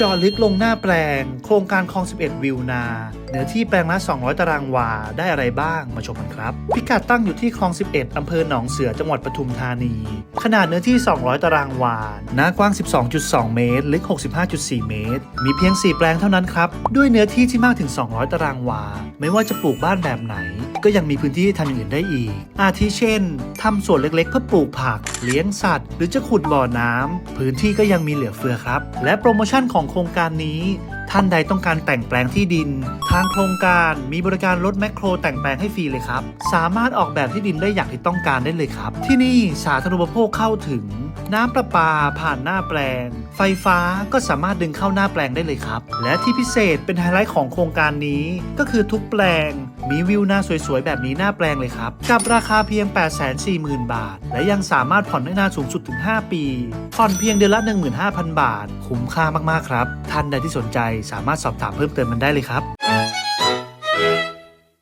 จาะลึกลงหน้าแปลง โครงการคลอง 11 วิวนา เนื้อที่แปลงละ 200 ตารางวา ได้อะไรบ้างมาชมกันครับ พิกัดตั้งอยู่ที่คลอง 11 อำเภอหนองเสือจังหวัดปทุมธานี ขนาดเนื้อที่ 200 ตารางวา หน้ากว้าง 12.2 เมตร ลึก 65.4 เมตร มีเพียง 4 แปลงเท่านั้นครับ ด้วยเนื้อที่ที่มากถึง 200 ตารางวา ไม่ว่าจะปลูกบ้านแบบไหน ก็ยังมีพื้นที่ให้ทำอย่างอื่นได้อีก อาทิเช่นทำสวนเล็กๆ เพื่อปลูกผัก เลี้ยงสัตว์ หรือจะขุดบ่อน้ำพื้นที่ก็ยังมีเหลือเฟือครับ และโปรโมชั่นของโครงการนี้ท่านใดต้องการแต่งแปลงที่ดิน ทางโครงการมีบริการรถแมคโครแต่งแปลงให้ฟรีเลยครับ สามารถออกแบบที่ดินได้อย่างที่ต้องการได้เลยครับ ที่นี่สาธารณูปโภคเข้าถึง น้ำประปาผ่านหน้าแปลง ไฟฟ้าก็สามารถดึงเข้าหน้าแปลงได้เลยครับ และที่พิเศษเป็นไฮไลท์ของโครงการนี้ ก็คือทุกแปลง มีวิวหน้าสวยๆ แบบนี้หน้าแปลงเลยครับ กับราคาเพียง 840,000 บาท และยังสามารถผ่อนได้นานสูงสุดถึง 5 ปี ผ่อนเพียงเดือนละ 15,000 บาท คุ้มค่ามากๆครับ ท่านใดที่สนใจสามารถสอบถามเพิ่มเติมมันได้เลยครับ